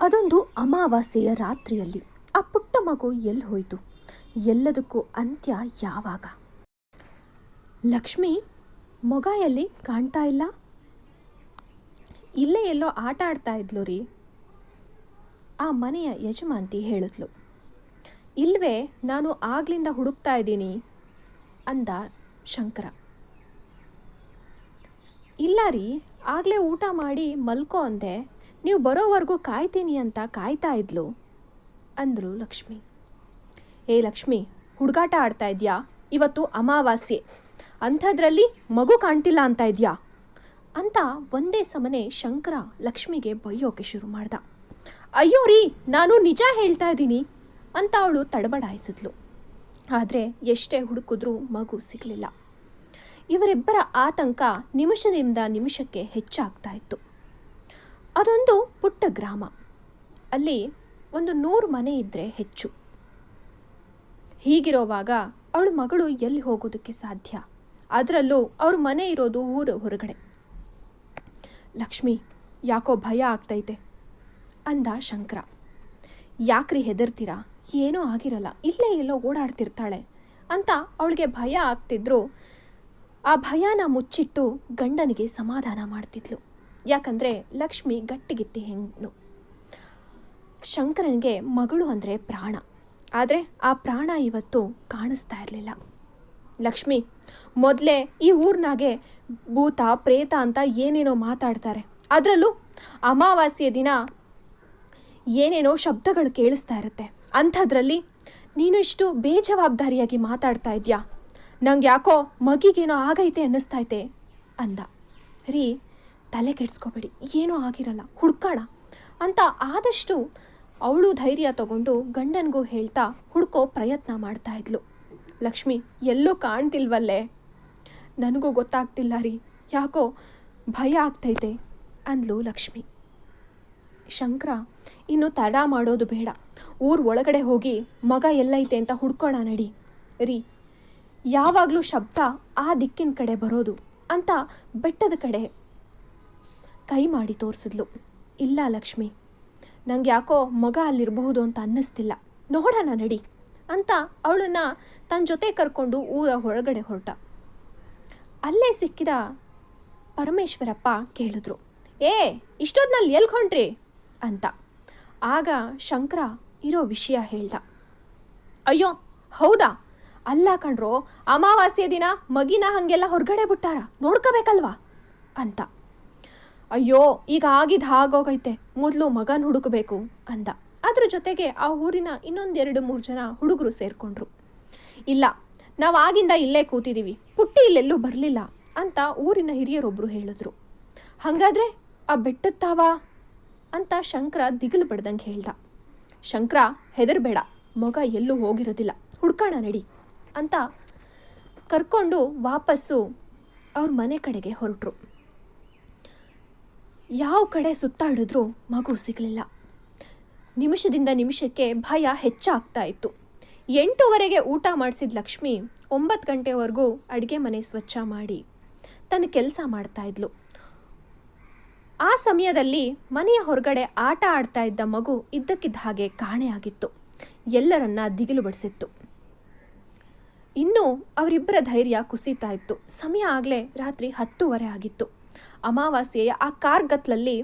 ಅದೊಂದು ಅಮಾವಾಸ್ಯೆಯ ರಾತ್ರಿಯಲ್ಲಿ ಆ ಪುಟ್ಟ ಮಗು ಎಲ್ಲಿ ಹೋಯಿತು? ಎಲ್ಲದಕ್ಕೂ ಅಂತ್ಯ ಯಾವಾಗ? ಲಕ್ಷ್ಮಿ, ಮೊಗ ಎಲ್ಲಿ ಕಾಣ್ತಾ ಇಲ್ಲ? ಇಲ್ಲೇ ಎಲ್ಲೋ ಆಟ ಆಡ್ತಾ ಇದ್ಲು ರೀ. ಆ ಮನೆಯ ಯಜಮಾಂತಿ ಹೇಳಿದ್ಲು ಇಲ್ವೇ, ನಾನು ಆಗ್ಲಿಂದ ಹುಡುಕ್ತಾ ಇದ್ದೀನಿ ಅಂದ ಶಂಕರ. ಇಲ್ಲ ರೀ, ಆಗಲೇ ಊಟ ಮಾಡಿ ಮಲ್ಕೋ ಅಂದೆ. ನೀವು ಬರೋವರೆಗೂ ಕಾಯ್ತೀನಿ ಅಂತ ಕಾಯ್ತಾ ಇದ್ಲು, ಅಂದರು ಲಕ್ಷ್ಮಿ. ಏ ಲಕ್ಷ್ಮಿ, ಹುಡುಗಾಟ ಆಡ್ತಾ ಇದೆಯಾ? ಇವತ್ತು ಅಮಾವಾಸ್ಯೆ. ಅಂಥದ್ರಲ್ಲಿ ಮಗು ಕಾಣ್ತಿಲ್ಲ ಅಂತ ಇದೆಯಾ? ಅಂತ ಒಂದೇ ಸಮನೆ ಶಂಕರ ಲಕ್ಷ್ಮಿಗೆ ಬೈಯೋಕೆ ಶುರು ಮಾಡ್ದ. ಅಯ್ಯೋ ರೀ, ನಾನು ನಿಜ ಹೇಳ್ತಾ ಇದ್ದೀನಿ, ಅಂತ ಅವಳು ತಡಬಡಾಯಿಸಿದ್ಲು. ಆದರೆ ಎಷ್ಟೇ ಹುಡುಕಿದ್ರೂ ಮಗು ಸಿಗಲಿಲ್ಲ. ಇವರಿಬ್ಬರ ಆತಂಕ ನಿಮಿಷದಿಂದ ನಿಮಿಷಕ್ಕೆ ಹೆಚ್ಚಾಗ್ತಾ ಇತ್ತು. ಅದೊಂದು ಪುಟ್ಟ ಗ್ರಾಮ. ಅಲ್ಲಿ ಒಂದು ನೂರು ಮನೆ ಇದ್ದರೆ ಹೆಚ್ಚು. ಹೀಗಿರೋವಾಗ ಅವಳ ಮಗಳು ಎಲ್ಲಿ ಹೋಗೋದಕ್ಕೆ ಸಾಧ್ಯ? ಅದರಲ್ಲೂ ಅವ್ರ ಮನೆ ಇರೋದು ಊರ ಹೊರಗಡೆ. ಲಕ್ಷ್ಮಿ, ಯಾಕೋ ಭಯ ಆಗ್ತೈತೆ? ಅಂದ ಶಂಕರ. ಯಾಕ್ರಿ ಹೆದರ್ತೀರಾ? ಏನೂ ಆಗಿರಲ್ಲ. ಇಲ್ಲೇ ಎಲ್ಲೋ ಓಡಾಡ್ತಿರ್ತಾಳೆ ಅಂತ ಅವಳಿಗೆ ಭಯ ಆಗ್ತಿದ್ರು. ಆ ಭಯನ ಮುಚ್ಚಿಟ್ಟು ಗಂಡನಿಗೆ ಸಮಾಧಾನ ಮಾಡ್ತಿದ್ಲು. ಯಾಕಂದರೆ ಲಕ್ಷ್ಮಿ ಗಟ್ಟಿಗಿತ್ತಿ ಹೆಣ್ಣು. ಶಂಕರನಿಗೆ ಮಗಳು ಅಂದರೆ ಪ್ರಾಣ. ಆದರೆ ಆ ಪ್ರಾಣ ಇವತ್ತು ಕಾಣಿಸ್ತಾ ಇರಲಿಲ್ಲ. ಲಕ್ಷ್ಮಿ, ಮೊದಲೇ ಈ ಊರಿನಾಗೆ ಭೂತ, ಪ್ರೇತ ಅಂತ ಏನೇನೋ ಮಾತಾಡ್ತಾರೆ. ಅದರಲ್ಲೂ ಅಮಾವಾಸ್ಯೆ ದಿನ ಏನೇನೋ ಶಬ್ದಗಳು ಕೇಳಿಸ್ತಾ ಇರುತ್ತೆ. ಅಂಥದ್ರಲ್ಲಿ ನೀನು ಇಷ್ಟು ಬೇಜವಾಬ್ದಾರಿಯಾಗಿ ಮಾತಾಡ್ತಾ ಇದೆಯಾ? ನಂಗೆ ಯಾಕೋ ಮಗಿಗೇನೋ ಆಗೈತೆ ಅನ್ನಿಸ್ತೈತೆ ಅಂದ. ರೀ ತಲೆ ಕೆಡಿಸ್ಕೋಬೇಡಿ. ಏನೂ ಆಗಿರಲ್ಲ. ಹುಡ್ಕೋಣ ಅಂತ ಆದಷ್ಟು ಅವಳು ಧೈರ್ಯ ತಗೊಂಡು ಗಂಡನಿಗೂ ಹೇಳ್ತಾ ಹುಡ್ಕೋ ಪ್ರಯತ್ನ ಮಾಡ್ತಾ ಇದ್ಲು. ಲಕ್ಷ್ಮಿ, ಎಲ್ಲೂ ಕಾಣ್ತಿಲ್ವಲ್ಲೇ? ನನಗೂ ಗೊತ್ತಾಗ್ತಿಲ್ಲ ರೀ. ಯಾಕೋ ಭಯ ಆಗ್ತೈತೆ ಅಂದ್ಲು ಲಕ್ಷ್ಮಿ. ಶಂಕರ, ಇನ್ನು ತಡ ಮಾಡೋದು ಬೇಡ. ಊರ್ ಒಳಗಡೆ ಹೋಗಿ ಮಗ ಎಲ್ಲೈತೆ ಅಂತ ಹುಡ್ಕೋಣ ನಡಿ. ರೀ, ಯಾವಾಗಲೂ ಶಬ್ದ ಆ ದಿಕ್ಕಿನ ಕಡೆ ಬರೋದು ಅಂತ ಬೆಟ್ಟದ ಕಡೆ ಕೈ ಮಾಡಿ ತೋರಿಸಿದ್ಲು. ಇಲ್ಲ ಲಕ್ಷ್ಮಿ, ನಂಗೆ ಯಾಕೋ ಮಗ ಅಲ್ಲಿರಬಹುದು ಅಂತ ಅನ್ನಿಸ್ತಿಲ್ಲ. ನೋಡೋಣ ನಡಿ ಅಂತ ಅವಳನ್ನ ತನ್ನ ಜೊತೆ ಕರ್ಕೊಂಡು ಊರ ಹೊರಗಡೆ ಹೊರಟ. ಅಲ್ಲೇ ಸಿಕ್ಕಿದ ಪರಮೇಶ್ವರಪ್ಪ ಕೇಳಿದ್ರು, ಏ ಇಷ್ಟೊದ್ನಲ್ಲಿ ಎಲ್ಲಿ ಹೊಂಟ್ರಿ ಅಂತ. ಆಗ ಶಂಕರ ಇರೋ ವಿಷಯ ಹೇಳ್ದ, ಅಯ್ಯೋ, ಹೌದಾ? ಅಲ್ಲ ಕಣ್ರೋ, ಅಮಾವಾಸ್ಯ ದಿನ ಮಗಿನ ಹಾಗೆಲ್ಲ ಹೊರಗಡೆ ಬಿಟ್ಟಾರ? ನೋಡ್ಕೋಬೇಕಲ್ವಾ? ಅಂತ. ಅಯ್ಯೋ, ಈಗ ಆಗಿದ್ದು ಹಾಗೋಗೈತೆ ಮೊದಲು ಮಗನ ಹುಡುಕಬೇಕು ಅಂದ. ಅದ್ರ ಜೊತೆಗೆ ಆ ಊರಿನ ಇನ್ನೊಂದೆರಡು ಮೂರು ಜನ ಹುಡುಗರು ಸೇರಿಕೊಂಡ್ರು. ಇಲ್ಲ, ನಾವು ಆಗಿಂದ ಇಲ್ಲೇ ಕೂತಿದ್ದೀವಿ ಪುಟ್ಟಿ ಇಲ್ಲೆಲ್ಲೂ ಬರಲಿಲ್ಲ ಅಂತ ಊರಿನ ಹಿರಿಯರೊಬ್ಬರು ಹೇಳಿದ್ರು. ಹಾಗಾದ್ರೆ ಆ ಬೆಟ್ಟತ್ತಾವ ತಾವ? ಅಂತ ಶಂಕರ ದಿಗಿಲು ಬಡ್ದಂಗೆ ಹೇಳ್ದ. ಶಂಕರ, ಹೆದರ್ಬೇಡ, ಮಗ ಎಲ್ಲೂ ಹೋಗಿರೋದಿಲ್ಲ. ಹುಡ್ಕೋಣ ನಡಿ ಅಂತ ಕರ್ಕೊಂಡು ವಾಪಸ್ಸು ಅವ್ರ ಮನೆ ಕಡೆಗೆ ಹೊರಟರು. ಯಾವ ಕಡೆ ಸುತ್ತಾಡಿದ್ರೂ ಮಗು ಸಿಗಲಿಲ್ಲ. ನಿಮಿಷದಿಂದ ನಿಮಿಷಕ್ಕೆ ಭಯ ಹೆಚ್ಚಾಗ್ತಾ ಇತ್ತು. ಎಂಟೂವರೆಗೆ ಊಟ ಮಾಡಿಸಿದ ಲಕ್ಷ್ಮಿ ಒಂಬತ್ತು ಗಂಟೆವರೆಗೂ ಅಡುಗೆ ಮನೆ ಸ್ವಚ್ಛ ಮಾಡಿ ತನ್ನ ಕೆಲಸ ಮಾಡ್ತಾ ಇದ್ಲು. ಆ ಸಮಯದಲ್ಲಿ ಮನೆಯ ಹೊರಗಡೆ ಆಟ ಆಡ್ತಾ ಇದ್ದ ಮಗು ಇದ್ದಕ್ಕಿದ್ದ ಹಾಗೆ ಕಾಣೆಯಾಗಿತ್ತು ಎಲ್ಲರನ್ನ ದಿಗಿಲು ಬಡಿಸಿತ್ತು. ಇನ್ನೂ ಅವರಿಬ್ಬರ ಧೈರ್ಯ ಕುಸಿತಾ ಇತ್ತು. ಸಮಯ ಆಗಲೇ ರಾತ್ರಿ ಹತ್ತೂವರೆ ಆಗಿತ್ತು. ಅಮಾವಾಸ್ಯೆಯ ಆ ಕಾರ್ಗತ್ಲಲ್ಲಿ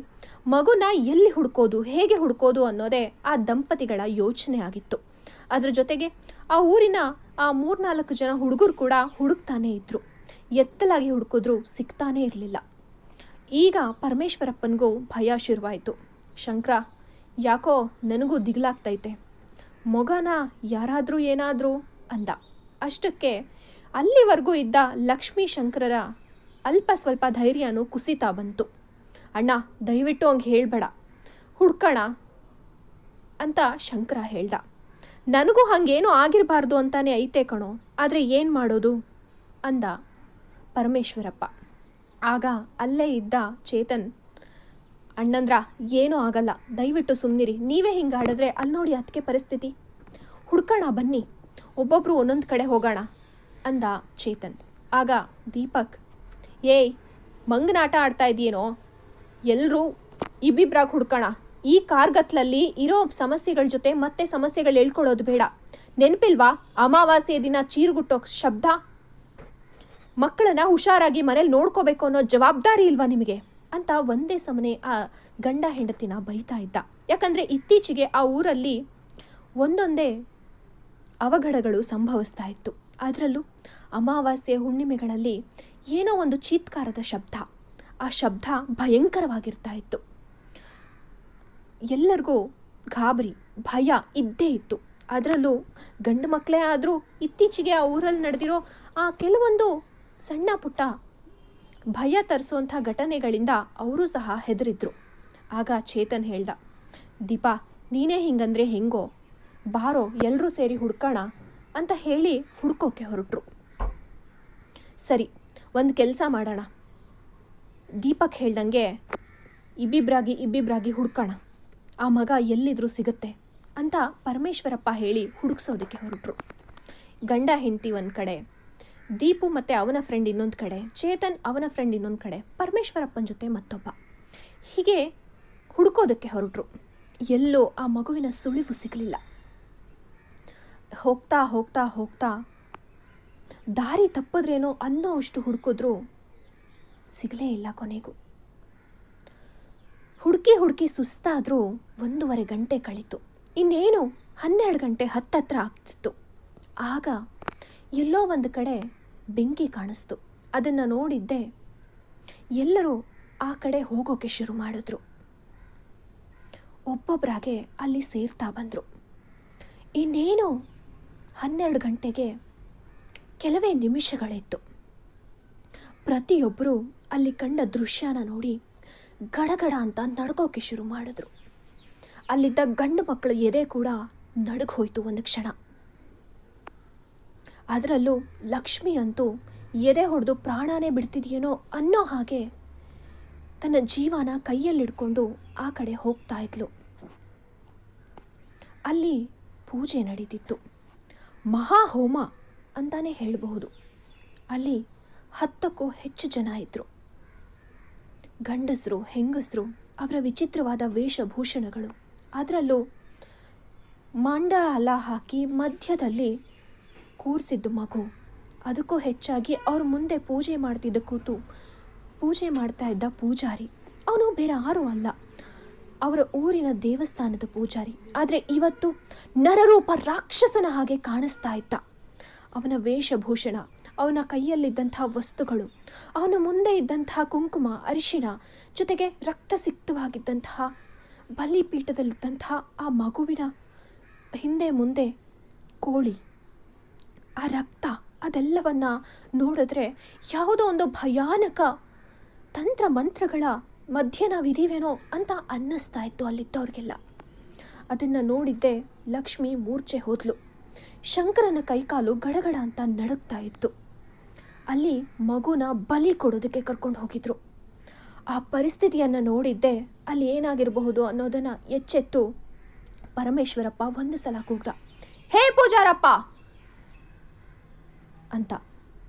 ಮಗುನ ಎಲ್ಲಿ ಹುಡ್ಕೋದು, ಹೇಗೆ ಹುಡ್ಕೋದು ಅನ್ನೋದೇ ಆ ದಂಪತಿಗಳ ಯೋಚನೆ ಆಗಿತ್ತು ಅದರ ಜೊತೆಗೆ ಆ ಊರಿನ ಆ ಮೂರ್ನಾಲ್ಕು ಜನ ಹುಡುಗರು ಕೂಡ ಹುಡುಕ್ತಾನೇ ಇದ್ದರು ಎತ್ತಲಾಗಿ ಹುಡುಕಿದ್ರು ಸಿಗ್ತಾನೇ ಇರಲಿಲ್ಲ. ಈಗ ಪರಮೇಶ್ವರಪ್ಪನಿಗೂ ಭಯ ಶುರುವಾಯಿತು. ಶಂಕರ, ಯಾಕೋ ನನಗೂ ದಿಗ್ಲಾಗ್ತೈತೆ. ಮಗನ ಯಾರಾದರೂ ಏನಾದರೂ ಅಂದ. ಅಷ್ಟಕ್ಕೆ ಅಲ್ಲಿವರೆಗೂ ಇದ್ದ ಲಕ್ಷ್ಮೀ ಶಂಕರರ ಅಲ್ಪ ಸ್ವಲ್ಪ ಧೈರ್ಯನೂ ಕುಸಿತಾ ಬಂತು. ಅಣ್ಣ, ದಯವಿಟ್ಟು ಹಂಗೆ ಹೇಳಬೇಡ. ಹುಡ್ಕಣ ಅಂತ ಶಂಕರ ಹೇಳ್ದ. ನನಗೂ ಹಾಗೇನೂ ಆಗಿರಬಾರ್ದು ಅಂತಾನೆ ಐತೆ ಕಣೋ. ಆದರೆ ಏನು ಮಾಡೋದು? ಅಂದ ಪರಮೇಶ್ವರಪ್ಪ. ಆಗ ಅಲ್ಲೇ ಇದ್ದ ಚೇತನ್, ಅಣ್ಣಂದ್ರ, ಏನೂ ಆಗಲ್ಲ. ದಯವಿಟ್ಟು ಸುಮ್ಮನಿರಿ ನೀವೇ ಹಿಂಗೆ ಆಡಿದ್ರೆ ಅಲ್ಲಿ ನೋಡಿ ಅದಕ್ಕೆ ಪರಿಸ್ಥಿತಿ. ಹುಡ್ಕೋಣ ಬನ್ನಿ. ಒಬ್ಬೊಬ್ಬರು ಒಂದೊಂದು ಕಡೆ ಹೋಗೋಣ. ಅಂದ ಚೇತನ್. ಆಗ ದೀಪಕ್ ಏಯ್ ಮಂಗನಾಟ ಆಡ್ತಾ ಇದೆಯೇನೋ? ಎಲ್ಲರೂ ಇಬ್ಬಿಬ್ರಾಗಿ ಹುಡ್ಕೋಣ. ಈ ಕಾರ್ಗತ್ಲಲ್ಲಿ ಇರೋ ಸಮಸ್ಯೆಗಳ ಜೊತೆ ಮತ್ತೆ ಸಮಸ್ಯೆಗಳು ಹೇಳ್ಕೊಳ್ಳೋದು ಬೇಡ. ನೆನಪಿಲ್ವಾ? ಅಮಾವಾಸ್ಯೆ ದಿನ ಚೀರುಗುಟ್ಟೋ ಶಬ್ದ? ಮಕ್ಕಳನ್ನ ಹುಷಾರಾಗಿ ಮನೇಲಿ ನೋಡ್ಕೋಬೇಕು ಅನ್ನೋ ಜವಾಬ್ದಾರಿ ಇಲ್ವಾ ನಿಮಗೆ? ಅಂತ ಒಂದೇ ಸಮನೆ ಆ ಗಂಡ ಹೆಂಡತಿನ ಬೈತಾ ಇದ್ದ. ಯಾಕಂದರೆ ಇತ್ತೀಚೆಗೆ ಆ ಊರಲ್ಲಿ ಒಂದೊಂದೇ ಅವಘಡಗಳು ಸಂಭವಿಸ್ತಾ ಇತ್ತು. ಅದರಲ್ಲೂ ಅಮಾವಾಸ್ಯೆ ಹುಣ್ಣಿಮೆಗಳಲ್ಲಿ ಏನೋ ಒಂದು ಚೀತ್ಕಾರದ ಶಬ್ದ. ಆ ಶಬ್ದ ಭಯಂಕರವಾಗಿರ್ತಾ ಇತ್ತು. ಎಲ್ಲರಿಗೂ ಗಾಬರಿ, ಭಯ ಇದ್ದೇ ಇತ್ತು. ಅದರಲ್ಲೂ ಗಂಡು ಮಕ್ಕಳೇ ಆದರೂ ಇತ್ತೀಚೆಗೆ ಆ ಊರಲ್ಲಿ ನಡೆದಿರೋ ಆ ಕೆಲವೊಂದು ಸಣ್ಣ ಪುಟ್ಟ ಭಯ ತರಿಸುವಂಥ ಘಟನೆಗಳಿಂದ ಅವರು ಸಹ ಹೆದರಿದ್ರು. ಆಗ ಚೇತನ್ ಹೇಳ್ದ, ದೀಪಾ, ನೀನೇ ಹಿಂಗಂದ್ರೆ ಹೆಂಗೋ? ಬಾರೋ ಎಲ್ಲರೂ ಸೇರಿ ಹುಡ್ಕೋಣ. ಅಂತ ಹೇಳಿ ಹುಡ್ಕೋಕೆ ಹೊರಟ್ರು. ಸರಿ, ಒಂದು ಕೆಲಸ ಮಾಡೋಣ. ದೀಪಕ್ ಹೇಳ್ದಂಗೆ, ಇಬ್ಬಿಬ್ರಾಗಿ ಇಬ್ಬಿಬ್ರಾಗಿ ಹುಡ್ಕೋಣ. ಆ ಮಗ ಎಲ್ಲಿದ್ರೂ ಸಿಗುತ್ತೆ ಅಂತ ಪರಮೇಶ್ವರಪ್ಪ ಹೇಳಿ ಹುಡುಕ್ಸೋದಕ್ಕೆ ಹೊರಟರು. ಗಂಡ ಹೆಂಡತಿ ಒಂದು ಕಡೆ, ದೀಪು ಮತ್ತು ಅವನ ಫ್ರೆಂಡ್ ಇನ್ನೊಂದು ಕಡೆ, ಚೇತನ್ ಅವನ ಫ್ರೆಂಡ್ ಇನ್ನೊಂದು ಕಡೆ, ಪರಮೇಶ್ವರಪ್ಪನ ಜೊತೆ ಮತ್ತೊಬ್ಬ. ಹೀಗೆ ಹುಡುಕೋದಕ್ಕೆ ಹೊರಟರು. ಎಲ್ಲೋ ಆ ಮಗುವಿನ ಸುಳಿವು ಸಿಗಲಿಲ್ಲ. ಹೋಗ್ತಾ ಹೋಗ್ತಾ ಹೋಗ್ತಾ ದಾರಿ ತಪ್ಪಿದ್ರೇನೋ ಅನ್ನೋ ಅಷ್ಟು ಹುಡುಕಿದ್ರು ಸಿಗಲೇ ಇಲ್ಲ ಕೊನೆಗೂ. ಹುಡುಕಿ ಹುಡುಕಿ ಸುಸ್ತಾದರೂ ಒಂದೂವರೆ ಗಂಟೆ ಕಳೀತು. ಇನ್ನೇನು ಹನ್ನೆರಡು ಗಂಟೆ ಹತ್ತತ್ರ ಆಗ್ತಿತ್ತು. ಆಗ ಎಲ್ಲೋ ಒಂದು ಕಡೆ ಬೆಂಕಿ ಕಾಣಿಸ್ತು. ಅದನ್ನು ನೋಡಿದ್ದೆ ಎಲ್ಲರೂ ಆ ಕಡೆ ಹೋಗೋಕೆ ಶುರು ಮಾಡಿದ್ರು. ಒಬ್ಬೊಬ್ಬರಾಗೆ ಅಲ್ಲಿ ಸೇರ್ತಾ ಬಂದರು. ಇನ್ನೇನು ಹನ್ನೆರಡು ಗಂಟೆಗೆ ಕೆಲವೇ ನಿಮಿಷಗಳಿತ್ತು. ಪ್ರತಿಯೊಬ್ಬರು ಅಲ್ಲಿ ಕಂಡ ದೃಶ್ಯನ ನೋಡಿ ಗಡಗಡ ಅಂತ ನಡ್ಕೋಕೆ ಶುರು ಮಾಡಿದ್ರು. ಅಲ್ಲಿದ್ದ ಗಂಡು ಮಕ್ಕಳ ಎದೆ ಕೂಡ ನಡುಗೋಯ್ತು ಒಂದು ಕ್ಷಣ. ಅದರಲ್ಲೂ ಲಕ್ಷ್ಮಿ ಅಂತೂ ಎದೆ ಹೊಡೆದು ಪ್ರಾಣನೇ ಬಿಡ್ತಿದೆಯೇನೋ ಅನ್ನೋ ಹಾಗೆ ತನ್ನ ಜೀವನ ಕೈಯಲ್ಲಿಡ್ಕೊಂಡು ಆ ಕಡೆ ಹೋಗ್ತಾ ಇದ್ಲು. ಅಲ್ಲಿ ಪೂಜೆ ನಡೀತಿತ್ತು. ಮಹಾಹೋಮ ಅಂತಾನೆ ಹೇಳಬಹುದು. ಅಲ್ಲಿ ಹತ್ತಕ್ಕೂ ಹೆಚ್ಚು ಜನ ಇದ್ದರು ಗಂಡಸರು, ಹೆಂಗಸರು, ಅವರ ವಿಚಿತ್ರವಾದ ವೇಷಭೂಷಣಗಳು. ಅದರಲ್ಲೂ ಮಂಡಲ ಹಾಕಿ ಮಧ್ಯದಲ್ಲಿ ಕೂರಿಸಿದ್ದು ಮಗು. ಅದಕ್ಕೂ ಹೆಚ್ಚಾಗಿ ಅವ್ರ ಮುಂದೆ ಪೂಜೆ ಮಾಡ್ತಿದ್ದ ಕೂತು ಪೂಜೆ ಮಾಡ್ತಾ ಇದ್ದ ಪೂಜಾರಿ. ಅವನು ಬೇರೆ ಯಾರೂ ಅಲ್ಲ. ಅವರ ಊರಿನ ದೇವಸ್ಥಾನದ ಪೂಜಾರಿ. ಆದರೆ ಇವತ್ತು ನರರೂಪ ರಾಕ್ಷಸನ ಹಾಗೆ ಕಾಣಿಸ್ತಾ ಇದ್ದ. ಅವನ ವೇಷಭೂಷಣ, ಅವನ ಕೈಯಲ್ಲಿದ್ದಂತಹ ವಸ್ತುಗಳು, ಅವನ ಮುಂದೆ ಇದ್ದಂತಹ ಕುಂಕುಮ, ಅರಿಶಿಣ, ಜೊತೆಗೆ ರಕ್ತಸಿಕ್ತವಾಗಿದ್ದಂತಹ ಬಲಿಪೀಠದಲ್ಲಿದ್ದಂತಹ ಆ ಮಗುವಿನ ಹಿಂದೆ ಮುಂದೆ ಕೋಳಿ, ಆ ರಕ್ತ, ಅದೆಲ್ಲವನ್ನು ನೋಡಿದ್ರೆ ಯಾವುದೋ ಒಂದು ಭಯಾನಕ ತಂತ್ರ ಮಂತ್ರಗಳ ಮಧ್ಯೆ ನಾವಿದ್ದೀವೇನೋ ಅಂತ ಅನ್ನಿಸ್ತಾ ಇತ್ತು ಅಲ್ಲಿದ್ದವ್ರಿಗೆಲ್ಲ. ಅದನ್ನು ನೋಡಿದ್ದೆ ಲಕ್ಷ್ಮಿ ಮೂರ್ಛೆ ಹೋದ್ಲು. ಶಂಕರನ ಕೈಕಾಲು ಗಡಗಡ ಅಂತ ನಡುಗ್ತಾ ಇತ್ತು. ಅಲ್ಲಿ ಮಗುನ ಬಲಿ ಕೊಡೋದಕ್ಕೆ ಕರ್ಕೊಂಡು ಹೋಗಿದ್ರು. ಆ ಪರಿಸ್ಥಿತಿಯನ್ನು ನೋಡಿದ್ದೆ ಅಲ್ಲಿ ಏನಾಗಿರಬಹುದು ಅನ್ನೋದನ್ನು ಎಚ್ಚೆತ್ತು ಪರಮೇಶ್ವರಪ್ಪ ಒಂದು ಸಲ ಕೂಗ್ದ. ಹೇ ಪೂಜಾರಪ್ಪ! ಅಂತ.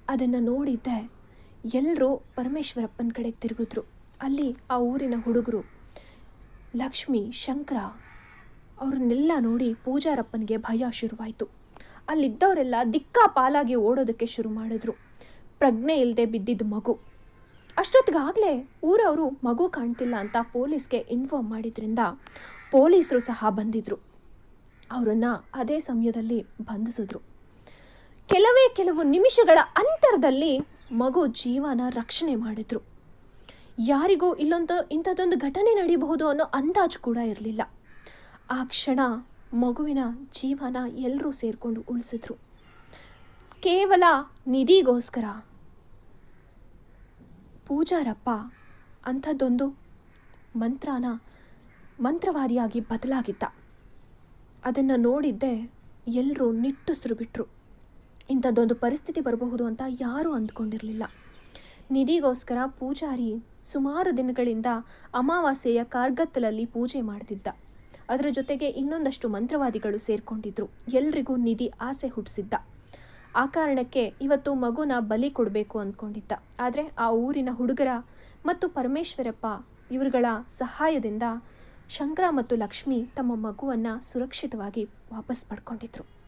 ಅದನ್ನು ನೋಡಿದ್ದೆ ಎಲ್ಲರೂ ಪರಮೇಶ್ವರಪ್ಪನ ಕಡೆಗೆ ತಿರುಗಿದ್ರು. ಅಲ್ಲಿ ಆ ಊರಿನ ಹುಡುಗರು, ಲಕ್ಷ್ಮಿ, ಶಂಕರ ಅವ್ರನ್ನೆಲ್ಲ ನೋಡಿ ಪೂಜಾರಪ್ಪನಿಗೆ ಭಯ ಶುರುವಾಯಿತು. ಅಲ್ಲಿದ್ದವರೆಲ್ಲ ದಿಕ್ಕಾಪಾಲಾಗಿ ಓಡೋದಕ್ಕೆ ಶುರು ಮಾಡಿದ್ರು. ಪ್ರಜ್ಞೆ ಇಲ್ಲದೆ ಬಿದ್ದಿದ್ದ ಮಗು. ಅಷ್ಟೊತ್ತಿಗಾಗಲೇ ಊರವರು ಮಗು ಕಾಣ್ತಿಲ್ಲ ಅಂತ ಪೊಲೀಸ್ಗೆ ಇನ್ಫಾರ್ಮ್ ಮಾಡಿದ್ರಿಂದ ಪೊಲೀಸರು ಸಹ ಬಂದಿದ್ರು. ಅವರನ್ನು ಅದೇ ಸಮಯದಲ್ಲಿ ಬಂಧಿಸಿದ್ರು. ಕೆಲವೇ ಕೆಲವು ನಿಮಿಷಗಳ ಅಂತರದಲ್ಲಿ ಮಗು ಜೀವನ ರಕ್ಷಣೆ ಮಾಡಿದ್ರು. ಯಾರಿಗೂ ಇಲ್ಲೊಂದು ಇಂಥದ್ದೊಂದು ಘಟನೆ ನಡೀಬಹುದು ಅನ್ನೋ ಅಂದಾಜು ಕೂಡ ಇರಲಿಲ್ಲ. ಆ ಕ್ಷಣ ಮಗುವಿನ ಜೀವನ ಎಲ್ಲರೂ ಸೇರಿಕೊಂಡು ಉಳಿಸಿದ್ರು. ಕೇವಲ ನಿಧಿಗೋಸ್ಕರ. ಪೂಜಾರಪ್ಪ ಅಂಥದ್ದೊಂದು ಮಂತ್ರನ ಮಂತ್ರವಾದಿಯಾಗಿ ಬದಲಾಗಿದ್ದ. ಅದನ್ನು ನೋಡಿದ್ದೆ ಎಲ್ಲರೂ ನಿಟ್ಟುಸಿರು ಬಿಟ್ಟರು ಇಂಥದ್ದೊಂದು ಪರಿಸ್ಥಿತಿ ಬರಬಹುದು ಅಂತ ಯಾರೂ ಅಂದ್ಕೊಂಡಿರಲಿಲ್ಲ. ನಿಧಿಗೋಸ್ಕರ ಪೂಜಾರಿ ಸುಮಾರು ದಿನಗಳಿಂದ ಅಮಾವಾಸ್ಯೆಯ ಕಾರ್ಗತ್ತಲಲ್ಲಿ ಪೂಜೆ ಮಾಡ್ತಿದ್ದ. ಅದರ ಜೊತೆಗೆ ಇನ್ನೊಂದಷ್ಟು ಮಂತ್ರವಾದಿಗಳು ಸೇರ್ಕೊಂಡಿದ್ರು. ಎಲ್ರಿಗೂ ನಿಧಿ ಆಸೆ ಹುಟ್ಟಿಸಿದ್ದ. ಆ ಕಾರಣಕ್ಕೆ ಇವತ್ತು ಮಗುನ ಬಲಿ ಕೊಡಬೇಕು ಅಂದ್ಕೊಂಡಿದ್ದ. ಆದರೆ ಆ ಊರಿನ ಹುಡುಗರ ಮತ್ತು ಪರಮೇಶ್ವರಪ್ಪ ಇವರುಗಳ ಸಹಾಯದಿಂದ ಶಂಕರ ಮತ್ತು ಲಕ್ಷ್ಮಿ ತಮ್ಮ ಮಗುವನ್ನು ಸುರಕ್ಷಿತವಾಗಿ ವಾಪಸ್ ಪಡ್ಕೊಂಡಿದ್ರು.